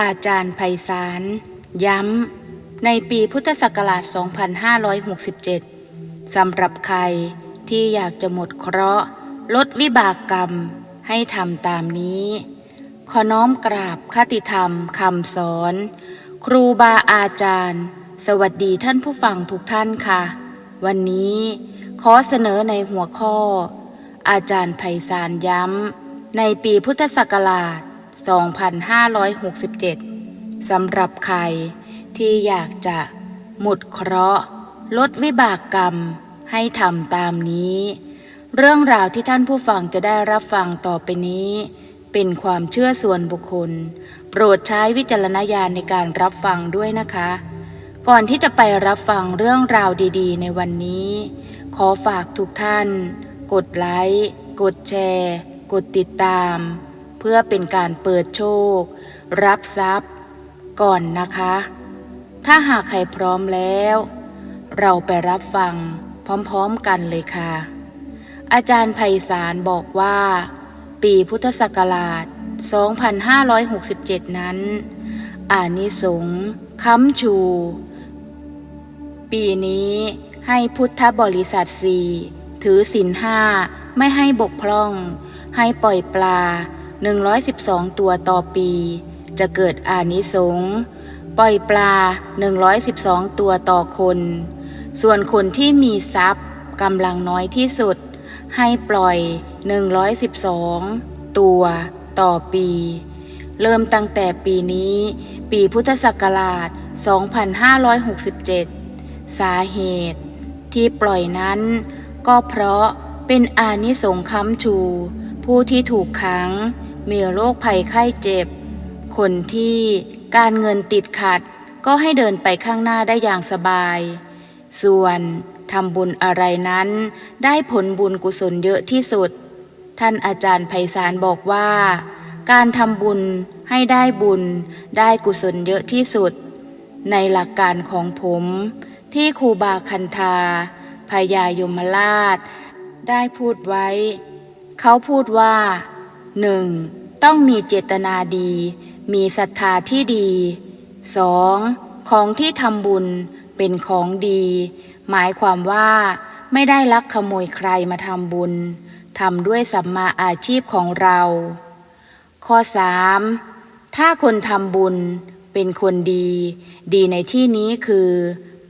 อาจารย์ไพศาล ย้ำ ในปีพุทธศักราช 2567 สำหรับใครที่อยากจะหมดเคราะห์ลดวิบากกรรมให้ทำตามนี้ ขอน้อมกราบคติธรรมคำสอน ครูบาอาจารย์ สวัสดีท่านผู้ฟังทุกท่านค่ะ วันนี้ขอเสนอในหัวข้อ อาจารย์ไพศาลย้ำ ในปีพุทธศักราช 2567 สำหรับใครที่อยากจะหมดเคราะห์ ลดวิบากกรรมให้ทำตามนี้ เรื่องราวที่ท่านผู้ฟังจะได้รับฟังต่อไปนี้ เป็นความเชื่อส่วนบุคคล โปรดใช้วิจารณญาณในการรับฟังด้วยนะคะ ก่อนที่จะไปรับฟังเรื่องราวดีๆ ในวันนี้ ขอฝากทุกท่าน กดไลค์ กดแชร์ กดติดตาม เพื่อเป็นการเปิดโชค รับทรัพย์ ก่อนนะคะ ถ้าหากใครพร้อมแล้ว เราไปรับฟังพร้อมๆกันเลยค่ะ อาจารย์ไพศาลบอกว่า ปีพุทธศักราช 2567 นั้น อานิสงส์ค้ำชู ปีนี้ให้พุทธบริษัทสี่ถือศีลห้าไม่ให้บกพร่อง ให้ปล่อยปลา 112 ตัวต่อปี จะเกิดอานิสงส์ปล่อยปลา 112 ตัวต่อคน ส่วนคนที่มีทรัพย์กำลังน้อยที่สุด ให้ปล่อย 112 ตัวต่อปี เริ่มตั้งแต่ปีนี้ ปีพุทธศักราช 2567 สาเหตุ ที่ปล่อยนั้น ก็เพราะเป็นอานิสงส์ค้ำชู ผู้ที่ถูกขัง มีโรคภัยไข้เจ็บ คนที่การเงินติดขัดก็ให้เดินไปข้างหน้าได้อย่างสบาย ส่วนทำบุญอะไรนั้นได้ผลบุญกุศลเยอะที่สุด ท่านอาจารย์ไพศาลบอกว่า การทำบุญให้ได้บุญได้กุศลเยอะที่สุด ในหลักการของผมที่ครูบาคันธาพญายมราช ได้พูดไว้ เขาพูดว่า หนึ่งต้องมีเจตนาดี มีศรัทธาที่ดีสองของที่ทำบุญเป็นของดี หมายความว่าไม่ได้ลักขโมยใครมาทำบุญทำด้วยสัมมาอาชีพของเรา ข้อ 3. ถ้าคนทำบุญเป็นคนดี ดีในที่นี้คือ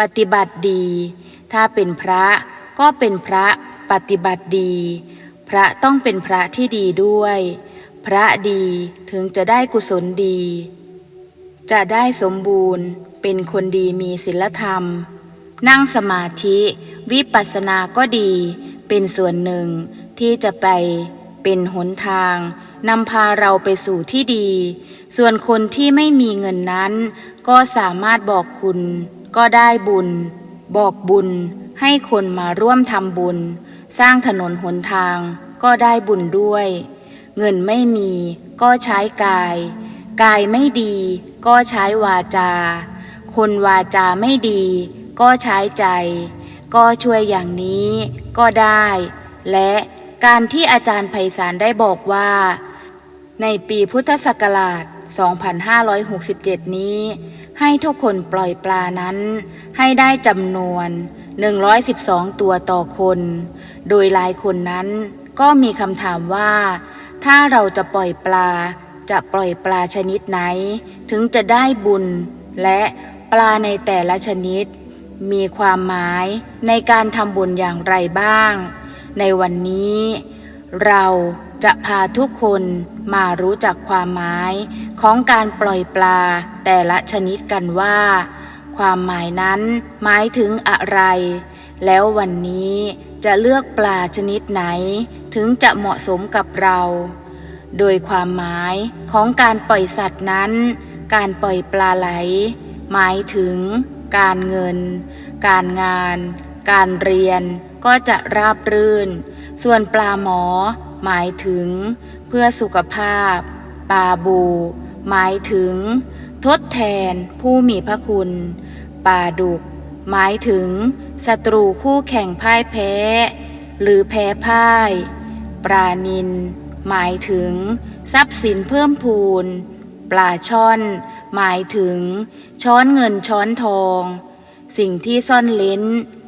ปฏิบัติดี ถ้าเป็นพระก็เป็นพระปฏิบัติดี พระต้องเป็นพระที่ดีด้วย พระดีถึงจะได้กุศลดี จะได้สมบูรณ์เป็นคนดีมีศีลธรรม นั่งสมาธิวิปัสสนาก็ดี เป็นส่วนหนึ่งที่จะไปเป็นหนทางนำพาเราไปสู่ที่ดี ส่วนคนที่ไม่มีเงินนั้น ก็สามารถบอกคุณ ก็ได้บุญ บอกบุญ ให้คนมาร่วมทำบุญ สร้างถนนหนทางก็ได้บุญด้วย เงินไม่มีก็ใช้กาย กายไม่ดีก็ใช้วาจา คนวาจาไม่ดีก็ใช้ใจ ก็ช่วยอย่างนี้ก็ได้ และการที่อาจารย์ไพศาลได้บอกว่า ในปีพุทธศักราช 2567 นี้ ให้ทุกคนปล่อยปลานั้น ให้ได้จำนวน 112 ตัวต่อคน โดยหลายคนนั้นก็มีคำถามว่า ถ้าเราจะปล่อยปลา จะปล่อยปลาชนิดไหน ถึงจะได้บุญ และปลาในแต่ละชนิด มีความหมายในการทำบุญอย่างไรบ้าง ในวันนี้ เราจะพาทุกคนมารู้จักความหมายของการปล่อยปลาแต่ละชนิดกันว่า ความหมายนั้นหมายถึงอะไร แล้ววันนี้จะเลือกปลาชนิดไหนถึงจะเหมาะสมกับเรา โดยความหมายของการปล่อยสัตว์นั้น การปล่อยปลาไหล หมายถึง การเงิน การงาน การเรียนก็จะราบรื่น ส่วนปลาหมอ หมายถึง เพื่อสุขภาพ ปลาบู หมายถึง ทดแทนผู้มีพระคุณ ปลาดุก หมายถึงศัตรูคู่แข่งพ่ายแพ้ หรือแพ้พ่าย ปลานิน หมายถึง ทรัพย์สินเพิ่มพูน ปลาช่อน หมายถึง ช้อนเงินช้อนทอง สิ่งที่ซ่อนเล้น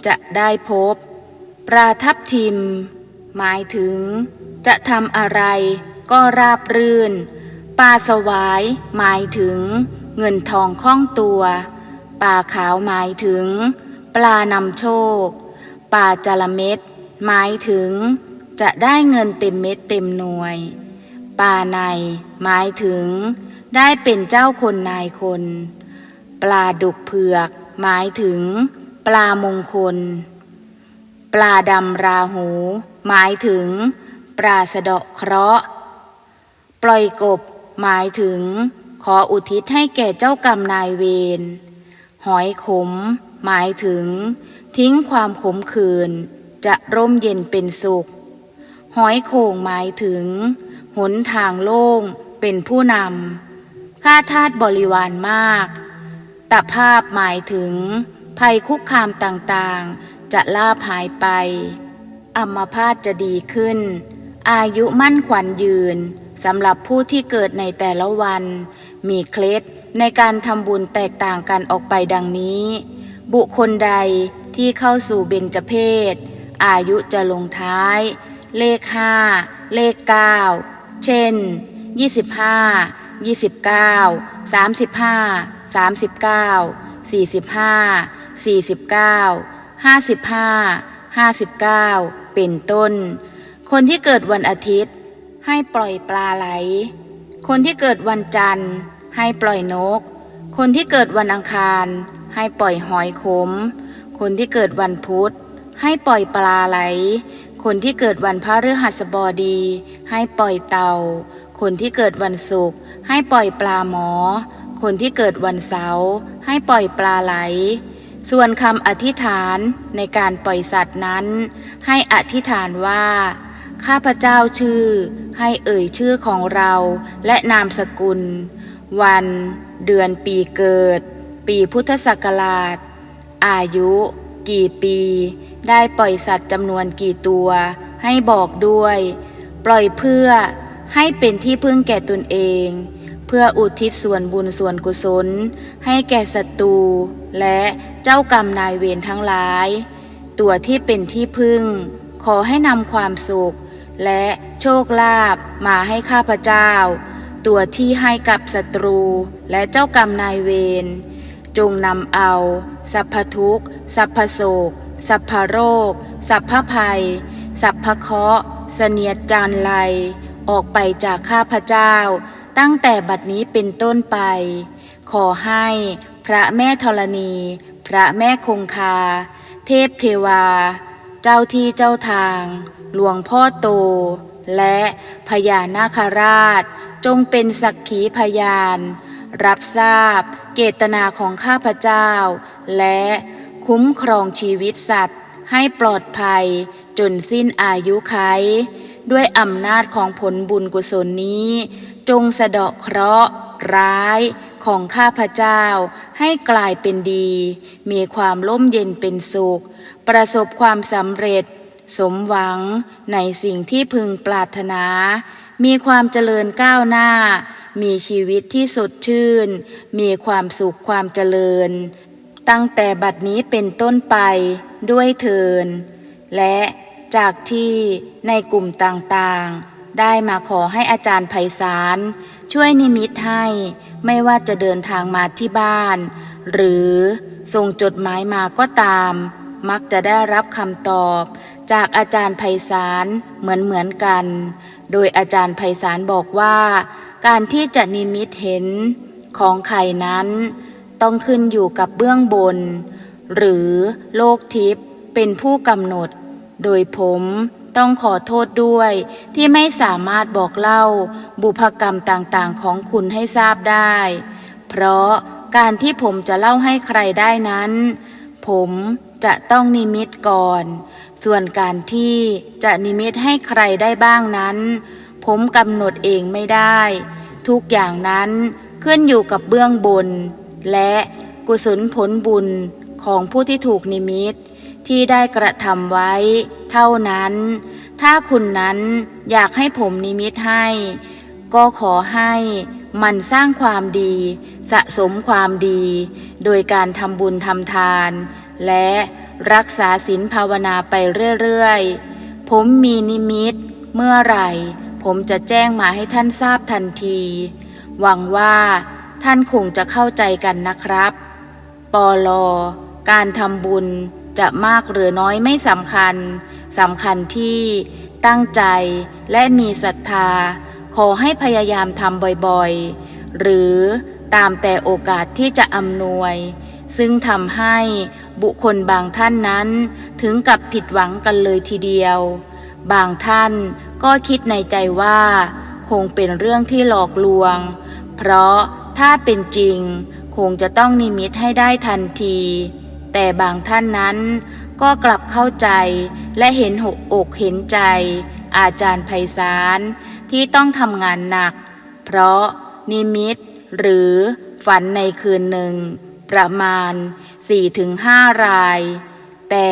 จะได้พบ ปลาทับทิม หมายถึง จะทำอะไรก็ราบรื่นปลาสวาย หมายถึง เงินทองคล่องตัว ปลาขาวหมายถึง ปลานำโชค ปลาจระเม็ดหมายถึง จะได้เงินเต็มเม็ดเต็มหน่วย ปลาในหมายถึง ได้เป็นเจ้าคนนายคน ปลาดุกเผือก หมายถึง ปลามงคล ปลาดำราหู หมายถึง ปลาสะเดาะเคราะห์ ปล่อยกบ หมายถึง ขออุทิศให้แก่เจ้ากรรมนายเวร หอยขม หมายถึง ทิ้งความขมขื่นจะร่มเย็นเป็นสุข หอยโข่งหมายถึง หนทางโล่งเป็นผู้นำข้าทาสบริวารมากตภาพหมายถึง ภัยคุกคามต่างๆ จะล่าหายไปอัมพาตจะดีขึ้น อายุมั่นขวัญยืนสำหรับผู้ที่เกิดในแต่ละวัน มีเคล็ด ในการทำบุญแตกต่างกันออกไปดังนี้ บุคคลใดที่เข้าสู่เบญจเพศ อายุจะลงท้าย เลขห้าเลขเก้าเช่น 25 29 35 39 45 49 55 59 เป็นต้น คนที่เกิดวันอาทิตย์ให้ปล่อยปลาไหล คนที่เกิดวันจันทร์ ให้ปล่อยนก คนที่เกิดวันอังคาร ให้ปล่อยหอยขม คนที่เกิดวันพุธ ให้ปล่อยปลาไหล คนที่เกิดวันพฤหัสบดี ให้ปล่อยเต่า คนที่เกิดวันศุกร์ให้ปล่อยปลาหมอ คนที่เกิดวันเสาร์ให้ปล่อยปลาไหล ส่วนคำอธิษฐานในการปล่อยสัตว์นั้น ให้อธิษฐานว่าข้าพเจ้าชื่อ ให้เอ่ยชื่อของเราและนามสกุล วัน เดือนปีเกิด ปีพุทธศักราช อายุ กี่ปี ได้ปล่อยสัตว์จำนวนกี่ตัว ให้บอกด้วย ปล่อยเพื่อให้เป็นที่พึ่งแก่ตนเอง เพื่ออุทิศส่วนบุญส่วนกุศล ให้แก่ศัตรูและเจ้ากรรมนายเวรทั้งหลาย ตัวที่เป็นที่พึ่ง ขอให้นำความสุข และโชคลาภมาให้ข้าพเจ้า ตัวที่ให้กับศัตรูและเจ้ากรรมนายเวร จงนำเอา สัพพทุกสัพพโศก สัพพโรค สัพพภัย สัพพเคราะห์เสนียดจานไล ออกไปจากข้าพเจ้า ตั้งแต่บัดนี้เป็นต้นไป ขอให้พระแม่ธรณี พระแม่คงคา เทพเทวา เจ้าที่เจ้าทาง หลวงพ่อโต และพญานาคราช จงเป็นสักขีพยาน รับทราบเกตนาของข้าพเจ้า และคุ้มครองชีวิตสัตว์ ให้ปลอดภัยจนสิ้นอายุไข ด้วยอำนาจของผลบุญกุศลนี้ จงสะเดาะเคราะห์ร้ายของข้าพเจ้าให้กลายเป็นดี มีความร่มเย็นเป็นสุข ประสบความสำเร็จ สมหวังในสิ่งที่พึงปรารถนา มีความเจริญก้าวหน้า มีชีวิตที่สดชื่น มีความสุขความเจริญ ตั้งแต่บัดนี้เป็นต้นไปด้วยเทิน และจากที่ในกลุ่มต่างๆ ได้มาขอให้อาจารย์ไพศาลช่วยนิมิตให้ไม่ว่าจะเดินทางมาที่บ้าน หรือส่งจดหมายมาก็ตาม มักจะได้รับคำตอบ จากอาจารย์ไพศาลเหมือนเหมือนกัน โดยอาจารย์ไพศาลบอกว่า การที่จะนิมิตเห็นของใครนั้น ต้องขึ้นอยู่กับเบื้องบน หรือโลกทิพย์เป็นผู้กำหนด โดยผมต้องขอโทษด้วยที่ไม่สามารถบอกเล่าบุพกรรมต่างๆของคุณให้ทราบได้ เพราะการที่ผมจะเล่าให้ใครได้นั้น ผมจะต้องนิมิตก่อน ส่วนการที่จะนิมิตให้ใครได้บ้างนั้น ผมกำหนดเองไม่ได้ ทุกอย่างนั้นขึ้นอยู่กับเบื้องบน และกุศลผลบุญของผู้ที่ถูกนิมิต ที่ได้กระทำไว้ เท่านั้น ถ้าคุณนั้นอยากให้ผมนิมิตให้ ก็ขอให้มันสร้างความดี สะสมความดี โดยการทำบุญทำทาน และ รักษาศีลภาวนาไปเรื่อยๆ ผมมีนิมิต เมื่อไหร่ ผมจะแจ้งมาให้ท่านทราบทันที หวังว่าท่านคงจะเข้าใจกันนะครับปอลอการทำบุญจะมากหรือน้อยไม่สำคัญ สำคัญที่ตั้งใจและมีศรัทธา ขอให้พยายามทำบ่อยๆ หรือตามแต่โอกาสที่จะอำนวย ซึ่งทำให้บุคคลบางท่านนั้นถึงกับผิดหวังกันเลยทีเดียว บางท่านก็คิดในใจว่า คงเป็นเรื่องที่หลอกลวง เพราะถ้าเป็นจริง คงจะต้องนิมิตให้ได้ทันที แต่บางท่านนั้นก็กลับเข้าใจและเห็นหกอกเห็นใจ อาจารย์ไพศาลที่ต้องทำงานหนัก เพราะนิมิตหรือฝันในคืนหนึ่ง ประมาณ 4-5 ราย แต่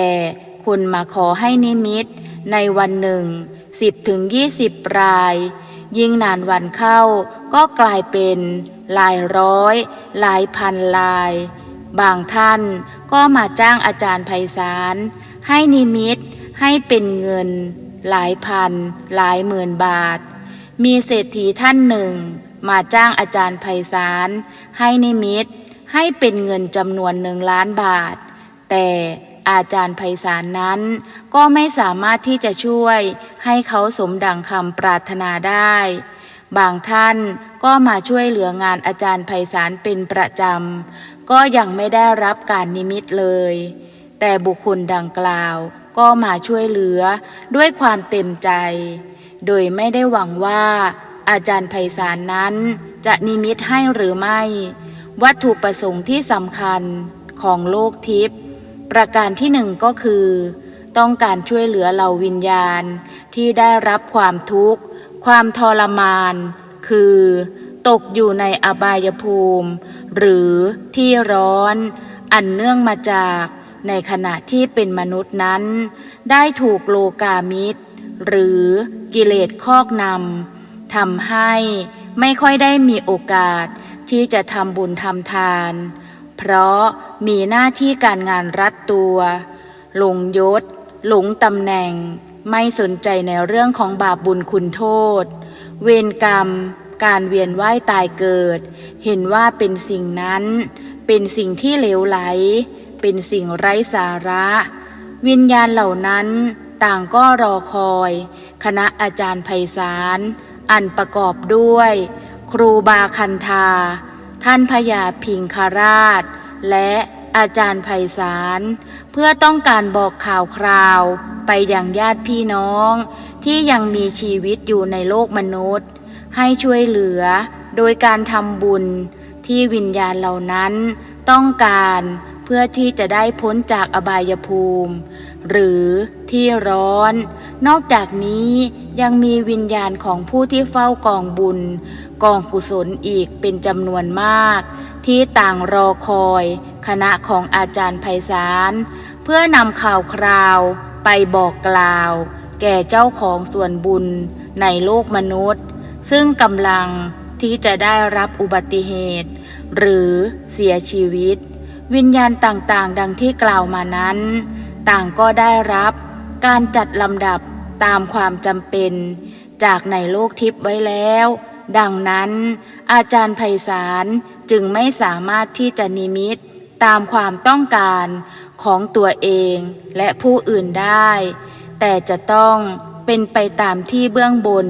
คุณมาขอให้นิมิตในวันหนึ่ง 10-20 ราย ยิ่งนานวันเข้าก็กลายเป็นหลายร้อยหลายพันลาย บางท่านก็มาจ้างอาจารย์ไพศาลให้นิมิตให้เป็นเงิน หลายพัน หลายหมื่นบาท มีเศรษฐีท่านหนึ่ง มาจ้างอาจารย์ไพศาลให้นิมิต ให้เป็นเงินจำนวนหนึ่งล้านบาท แต่อาจารย์ไพศาลนั้น ก็ไม่สามารถที่จะช่วยให้เขาสมดังคำปรารถนาได้ บางท่านก็มาช่วยเหลืองานอาจารย์ไพศาลเป็นประจำ ก็ยังไม่ได้รับการนิมิตเลย แต่บุคคลดังกล่าวก็มาช่วยเหลือด้วยความเต็มใจ โดยไม่ได้หวังว่าอาจารย์ไพศาลนั้นจะนิมิตให้หรือไม่ วัตถุประสงค์ที่สำคัญของโลกทิพย์ประการที่หนึ่งก็คือ ต้องการช่วยเหลือเหล่าวิญญาณที่ได้รับความทุกข์ ความทรมาน คือ ตกอยู่ในอบายภูมิ หรือที่ร้อน อันเนื่องมาจากในขณะที่เป็นมนุษย์นั้น ได้ถูกโลกามิตร หรือกิเลสคอกนำทำให้ไม่ค่อยได้มีโอกาส ที่จะทำบุญทำทาน เพราะมีหน้าที่การงานรัดตัว หลงยศ หลงตำแหน่ง ไม่สนใจในเรื่องของบาปบุญคุณโทษ เวรกรรม การเวียนว่ายตายเกิด เห็นว่าเป็นสิ่งนั้น เป็นสิ่งที่เลวไหล เป็นสิ่งไร้สาระ วิญญาณเหล่านั้นต่างก็รอคอย คณะอาจารย์ไพศาลอันประกอบด้วย ครูบาคันธา ท่านพญาพิงคาราช และอาจารย์ไพศาลเพื่อต้องการบอกข่าวคราวไปยังญาติพี่น้อง ที่ยังมีชีวิตอยู่ในโลกมนุษย์ ให้ช่วยเหลือโดยการทำบุญที่วิญญาณเหล่านั้นต้องการเพื่อที่จะได้พ้นจากอบายภูมิ หรือที่ร้อน นอกจากนี้ยังมีวิญญาณของผู้ที่เฝ้ากองบุญ กองกุศลอีกเป็นจำนวนมาก ที่ต่างรอคอย คณะของอาจารย์ไพศาลเพื่อนำข่าวคราวไปบอกกล่าว แก่เจ้าของส่วนบุญในโลกมนุษย์ ซึ่งกำลังที่จะได้รับอุบัติเหตุ หรือเสียชีวิต วิญญาณต่างๆ ดังที่กล่าวมานั้น ต่างก็ได้รับ การจัดลำดับตามความจำเป็น จากในโลกทิพย์ไว้แล้ว ดังนั้น อาจารย์ไพศาลจึงไม่สามารถที่จะนิมิตตามความต้องการของตัวเองและผู้อื่นได้ แต่จะต้องเป็นไปตามที่เบื้องบน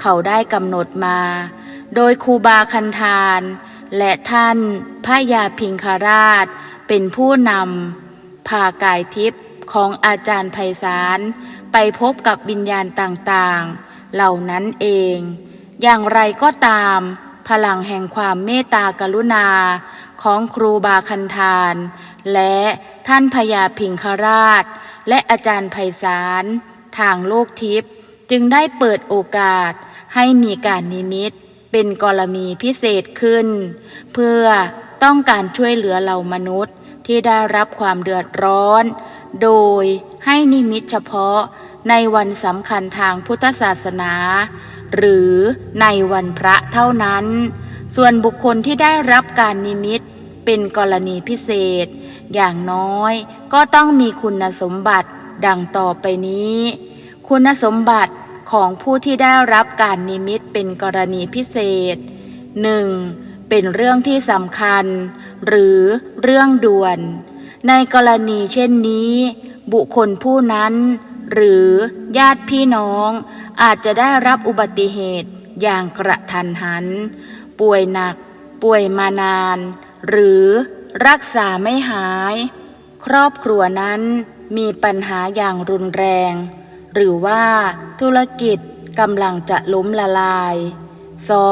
เขาได้กำหนดมา โดยครูบาคันธานและท่านพระยาพิงคาราช เป็นผู้นำพากายทิพย์ ของอาจารย์ไพศาลไปพบกับวิญญาณต่างๆ เหล่านั้นเอง อย่างไรก็ตาม พลังแห่งความเมตตากรุณาของครูบาคันธานและท่านพญาพิงคราช และอาจารย์ไพศาลทางโลกทิพย์จึงได้เปิดโอกาสให้มีการนิมิตเป็นกรณีพิเศษขึ้น เพื่อต้องการช่วยเหลือเหล่ามนุษย์ที่ได้รับความเดือดร้อน โดยให้นิมิตเฉพาะในวันสำคัญทางพุทธศาสนา หรือในวันพระเท่านั้น ส่วนบุคคลที่ได้รับการนิมิตเป็นกรณีพิเศษ อย่างน้อยก็ต้องมีคุณสมบัติดังต่อไปนี้ คุณสมบัติของผู้ที่ได้รับการนิมิตเป็นกรณีพิเศษ 1. เป็นเรื่องที่สำคัญ หรือเรื่องด่วน ในกรณีเช่นนี้ บุคคลผู้นั้น หรือญาติพี่น้อง อาจจะได้รับอุบัติเหตุอย่างกระทันหัน ป่วยหนัก ป่วยมานาน หรือรักษาไม่หาย ครอบครัวนั้นมีปัญหาอย่างรุนแรง หรือว่าธุรกิจกำลังจะล้มละลาย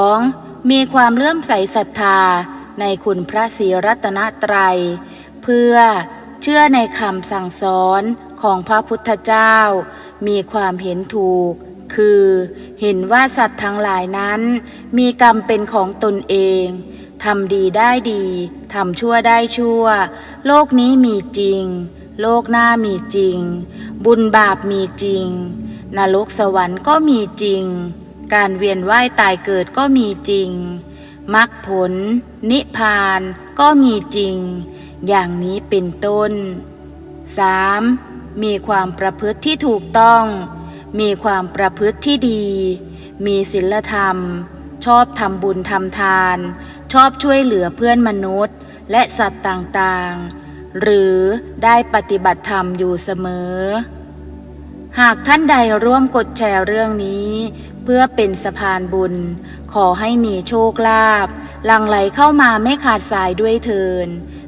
2. มีความเลื่อมใสศรัทธาในคุณพระศรีรัตนตรัย เพื่อเชื่อในคำสั่งสอนของพระพุทธเจ้า มีความเห็นถูก คือเห็นว่าสัตว์ทั้งหลายนั้น มีกรรมเป็นของตนเองทำดีได้ดีทำชั่วได้ชั่ว โลกนี้มีจริง โลกหน้ามีจริง บุญบาปมีจริง นรกสวรรค์ก็มีจริง การเวียนว่ายตายเกิดก็มีจริงมรรคผล นิพพานก็มีจริง อย่างนี้เป็นต้น 3. มีความประพฤติที่ถูกต้อง มีความประพฤติที่ดี มีศีลธรรม ชอบทำบุญทำทาน ชอบช่วยเหลือเพื่อนมนุษย์ และสัตว์ต่างๆ หรือได้ปฏิบัติธรรมอยู่เสมอ หากท่านใดร่วมกดแชร์เรื่องนี้เพื่อเป็นสะพานบุญ ขอให้มีโชคลาภหลั่งไหลเข้ามาไม่ขาดสายด้วยเทิน